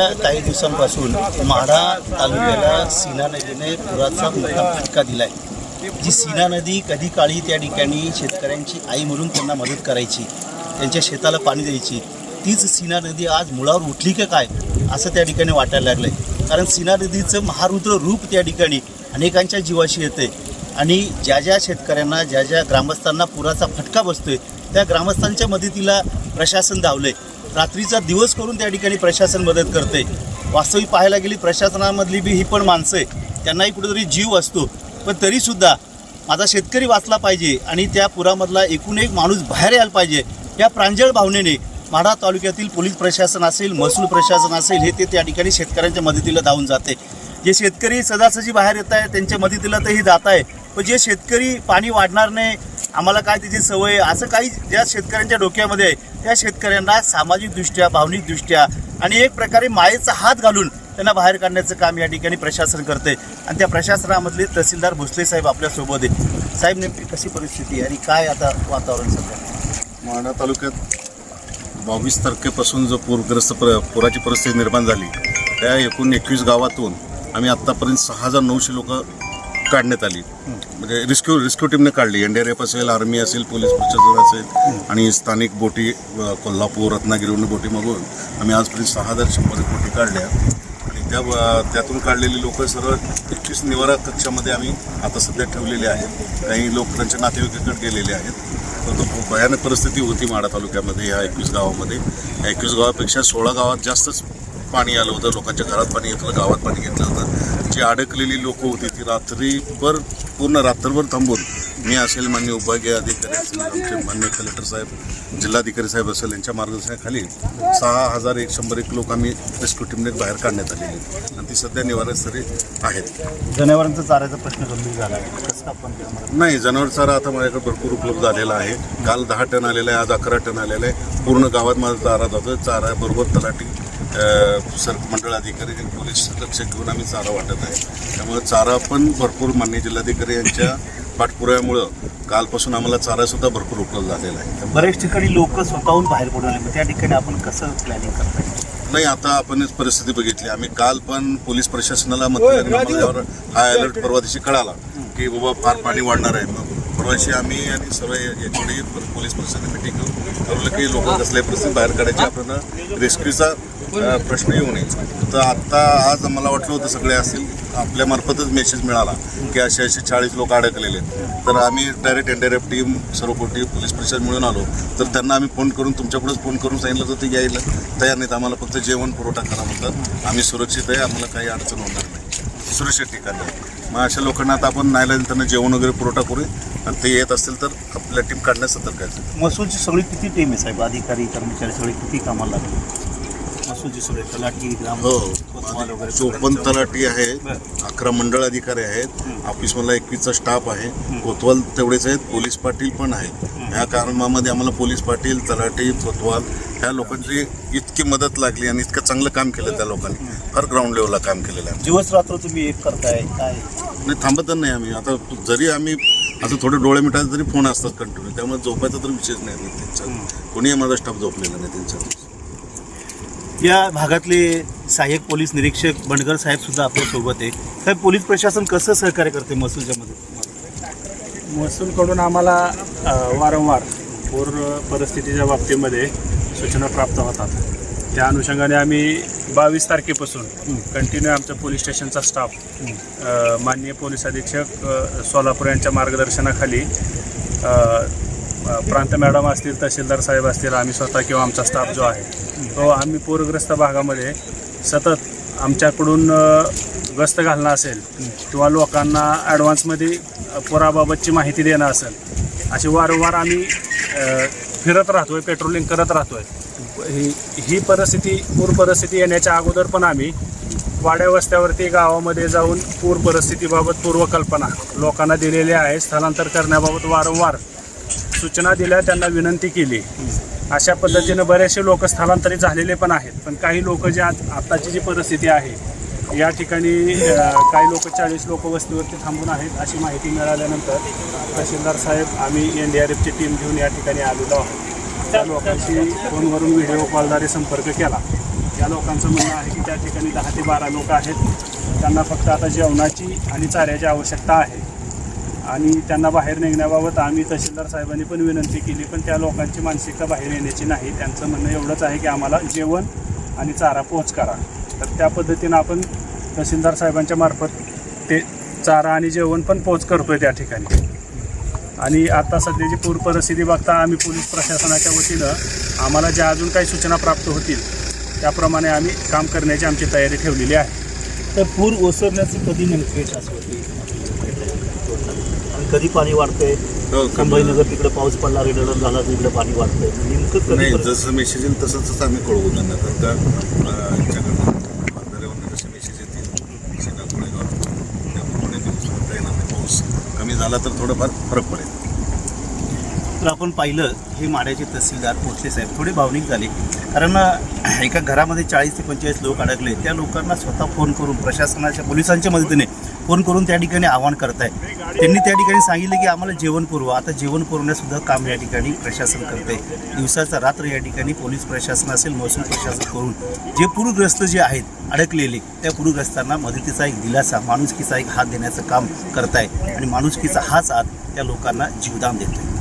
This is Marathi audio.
काही दिवसांपासून माढा तालुक्याला सीना नदीने पुराचा मोठा फटका दिलाय. जी सीना नदी कधी काळी त्या ठिकाणी शेतकऱ्यांची आई म्हणून त्यांना मदत करायची त्यांच्या शेताला पाणी द्यायची तीच सीना नदी आज मुळावर उठली का काय असं त्या ठिकाणी वाटायला लागलंय. कारण सीना नदीचं महारुद्र रूप त्या ठिकाणी अनेकांच्या जीवाशी येते. आणि ज्या ज्या शेतकऱ्यांना ज्या ज्या ग्रामस्थांना पुराचा फटका बसतोय त्या ग्रामस्थांच्या मदतीला प्रशासन धावलंय. रात्रीचा दिवस करून त्या ठिकाणी प्रशासन मदत करते. वास्तविक पाहायला गेली प्रशासनामधली बी ही पण माणसं आहे त्यांनाही कुठेतरी जीव असतो. पण तरीसुद्धा माझा शेतकरी वाचला पाहिजे आणि त्या पुरामधला एकूण एक माणूस बाहेर यायला पाहिजे या प्रांजळ भावनेने माढा तालुक्यातील पोलीस प्रशासन असेल महसूल प्रशासन असेल हे ते त्या ठिकाणी शेतकऱ्यांच्या मदतीला धावून जाते. जे शेतकरी सदासजी बाहेर येत आहे त्यांच्या मदतीला तर ही जात आहे पण जे शेतकरी पाणी वाढणार नाही आम्हाला काय त्याची सवय आहे, असं काही ज्या शेतकऱ्यांच्या डोक्यामध्ये आहे त्या शेतकऱ्यांना सामाजिकदृष्ट्या भावनिकदृष्ट्या आणि एक प्रकारे मायेचा हात घालून त्यांना बाहेर काढण्याचं काम या ठिकाणी प्रशासन करते आणि त्या प्रशासनामधले तहसीलदार भोसले साहेब आपल्यासोबत आहेत. साहेब नेमकी कशी परिस्थिती आणि काय आता वातावरण सध्या? माणा तालुक्यात बावीस तारखेपासून जो पूरग्रस्त प्र पुराची परिस्थिती निर्माण झाली त्या एकूण एकवीस गावातून आम्ही आत्तापर्यंत सहा हजार नऊशे लोकं काढण्यात आली. म्हणजे रेस्क्यू रेस्क्यू टीमने काढली. एन डी आर एफ असेल आर्मी असेल पोलीस प्रशासन असेल आणि स्थानिक बोटी कोल्हापूर रत्नागिरीवरून बोटी मागून आम्ही आजपर्यंत सहा हजार शंभर बोटी काढल्या. आणि त्या त्यातून काढलेली लोक सर्व एकवीस निवारा कक्षामध्ये आम्ही आता सध्या ठेवलेले आहेत. काही लोक त्यांच्या नातेवाईकाकडे गेलेले आहेत. परंतु खूप भयानक परिस्थिती होती माढा तालुक्यामध्ये या एकवीस गावामध्ये. या एकवीस गावापेक्षा सोळा गावात जास्तच पाणी आलं होतं. लोकांच्या घरात पाणी घेतलं गावात पाणी घेतलं होतं. जी अडकलेली लोक होती ती रात्रीभर पूर्ण रात्रभर थांबून मी असेल मान्य विभागीय अधिकारी असेल आमचे मान्य कलेक्टर साहेब जिल्हाधिकारी साहेब असेल यांच्या मार्गदर्शनाखाली सहा हजार एक शंभर एक लोक आम्ही रेस्क्यू टीमने बाहेर काढण्यात आलेली. आणि ती सध्या निवारणस्तरी आहेत. जनावरांचा चाऱ्याचा प्रश्न गंभीर झाला नाही जनावर चारा आता माझ्याकडे भरपूर उपलब्ध झालेला आहे. काल दहा टन आलेला आहे आज अकरा टन आलेला आहे. पूर्ण गावात माझा चारा जातो चारा बरोबर तलाठी सर मंडळ अधिकारी आणि पोलीस लक्ष घेऊन आम्ही चारा वाटत आहे. त्यामुळे चारा पण भरपूर मान्य जिल्हाधिकारी यांच्या पाठपुराव्यामुळं कालपासून आम्हाला चारासुद्धा भरपूर उपलब्ध झालेला आहे. बरेच ठिकाणी लोक स्वतःहून बाहेर पडून आले. त्या ठिकाणी आपण कसं प्लॅनिंग करताय? नाही आता आपणच परिस्थिती बघितली. आम्ही काल पण पोलीस प्रशासनाला मतदार हा अलर्ट परवा दिवशी कळाला की बाबा फार पाणी वाढणार आहे. मग परवा दिवशी आम्ही आणि सर्व याच्याकडे पोलीस प्रशासनाने मिटिंग घेऊन ठरवलं की लोक कसल्याही परिस्थितीत बाहेर काढायची. आपण रेस्क्यूचा प्रश्न येऊ नये तर आत्ता आज मला वाटलं होतं सगळे असतील. आपल्यामार्फतच मेसेज मिळाला की असे असे चाळीस लोक अडकलेले आहेत. तर आम्ही डायरेक्ट एन डी टीम सर्व कोटी पोलीस प्रशासन मिळून आलो. तर त्यांना आम्ही फोन करून तुमच्याकडेच फोन करून सांगितलं तर ते यायला तयार नाहीत. आम्हाला फक्त जेवण पुरवठा करा म्हणतात. आम्ही सुरक्षित आहे. आम्हाला काही अडचण होणार नाही. सुरक्षित ठिकाणी आहे. मग अशा लोकांना आता आपण नाईला त्यांना जेवण वगैरे पुरवठा करू आणि ते येत असतील तर आपल्या टीम काढण्यास सतर्क आहे महसूलची सगळी किती टीम आहे साहेब? अधिकारी कर्मचारी सगळे किती कामाला लागले? तलाठी ग्राम हो. कोतवाल वगैरे चोपन्न तलाठी आहेत बरं. अकरा मंडळ अधिकारी आहेत ऑफिसमधला एकवीसचा स्टाफ आहे. कोतवाल तेवढेच आहेत पोलीस पाटील पण आहेत. ह्या कामामध्ये आम्हाला पोलीस पाटील तलाठी कोतवाल ह्या लोकांची इतकी मदत लागली आणि इतकं चांगलं काम केलं त्या लोकांनी. फार ग्राउंड लेवलला काम केलेलं आहे. दिवस रात्र तुम्ही एक करताय काय? नाही थांबतच नाही आम्ही. आता जरी आम्ही आता थोडे डोळे मिटायचे तरी फोन असतात कंटिन्यू. त्यामुळे झोपायचा तर विषयच नाही. त्यांचा कोणीही माझा स्टाफ झोपलेला नाही त्यांच्या या भागातले सहाय्यक पोलीस निरीक्षक बंडगर साहेब सुद्धा आपल्यासोबत आहे. साहेब पोलीस प्रशासन कसं सहकार्य करते महसूलच्या मध्ये महसूलकडून आम्हाला वारंवार पूर परिस्थितीच्या बाबतीमध्ये सूचना प्राप्त होतात. त्या अनुषंगाने आम्ही बावीस तारखेपासून कंटिन्यू आमच्या पोलीस स्टेशनचा स्टाफ माननीय पोलीस अधीक्षक सोलापूर यांच्या मार्गदर्शनाखाली प्रांत मॅडम असतील तहसीलदार साहेब असतील आम्ही स्वतः किंवा आमचा स्टाफ जो आहे तो आम्ही पूरग्रस्त भागामध्ये सतत आमच्याकडून गस्त घालणं असेल किंवा लोकांना ॲडव्हान्समध्ये पुराबाबतची माहिती देणं असेल अशी वारंवार आम्ही फिरत फिरत राहतोय पेट्रोलिंग करत राहतोय. ही ही परिस्थिती पूर परिस्थिती येण्याच्या अगोदर पण आम्ही वाड्या वस्त्यावरती गावामध्ये जाऊन पूर परिस्थितीबाबत पूर्वकल्पना लोकांना दिलेल्या आहे स्थलांतर करण्याबाबत वारंवार सूचना दिल्या त्यांना विनंती केली. अशा पद्धतीनं बरेचसे लोक स्थलांतरित झालेले पण आहेत. पण काही लोक जे आज आत्ताची जी परिस्थिती आहे या ठिकाणी काही लोक चाळीस लोक वस्तीवरती थांबून आहेत अशी माहिती मिळाल्यानंतर तहसीलदार साहेब आम्ही एन डी आर एफची टीम घेऊन या ठिकाणी आलेलो आहोत. त्या लोकांशी फोनवरून व्हिडिओ कॉलद्वारे संपर्क केला. या लोकांचं म्हणणं आहे की त्या ठिकाणी दहा ते बारा लोक आहेत. त्यांना फक्त आता जेवणाची आणि चाऱ्याची आवश्यकता आहे. आणि त्यांना बाहेर निघण्याबाबत आम्ही तहसीलदार साहेबांनी पण विनंती केली पण त्या लोकांची मानसिकता बाहेर येण्याची नाही. त्यांचं म्हणणं एवढंच आहे की आम्हाला जेवण आणि चारा पोच करा. तर त्या पद्धतीनं आपण तहसीलदार साहेबांच्या मार्फत ते चारा आणि जेवण पण पोच आहे त्या ठिकाणी. आणि आता सध्याची पूर परिस्थिती बघता आम्ही पोलीस प्रशासनाच्या वतीनं आम्हाला ज्या अजून काही सूचना प्राप्त होतील त्याप्रमाणे आम्ही काम करण्याची आमची तयारी ठेवलेली आहे. तर पूर ओसरण्याचं कधी नेमके होती कधी पाणी वाढतंय? हो, संभाजीनगर तिकडे पाऊस पडला रेड अलर्ट झाला तिकडे पाणी वाढतंय. नेमकं नाही कधी जसं मेसेज येईल तसं तसं आम्ही कळवू त्यांना. कारण का अं, यांच्याकडनं बांधाऱ्यावरनं जसे मेसेज येतील शेगा कोळेगाव त्याप्रमाणे दिवस म्हणता येणार नाही. पाऊस कमी झाला तर थोडंफार फरक पडेल. तर आपण पाहिलं हे माड्याचे तहसीलदार पोचले साहेब. थोडे भावनिक झाले. कारण एका घरामध्ये चाळीस ते पंचेचाळीस लोक अडकले. त्या लोकांना स्वतः फोन करून प्रशासनाच्या पोलिसांच्या मदतीने फोन करून त्या ठिकाणी आवाहन करताय. त्यांनी त्या ठिकाणी सांगितलं की आम्हाला जेवण पुरवा. आता जेवण पुरवण्यासुद्धा काम या ठिकाणी प्रशासन करते दिवसाचा रात्र या ठिकाणी पोलीस प्रशासन असेल महसूल प्रशासन करून जे पूरग्रस्त जे आहेत अडकलेले त्या पूरग्रस्तांना मदतीचा एक दिलासा माणुसकीचा एक हात देण्याचं काम करताय. आणि माणुसकीचा हाच हात त्या लोकांना जीवदान देतोय.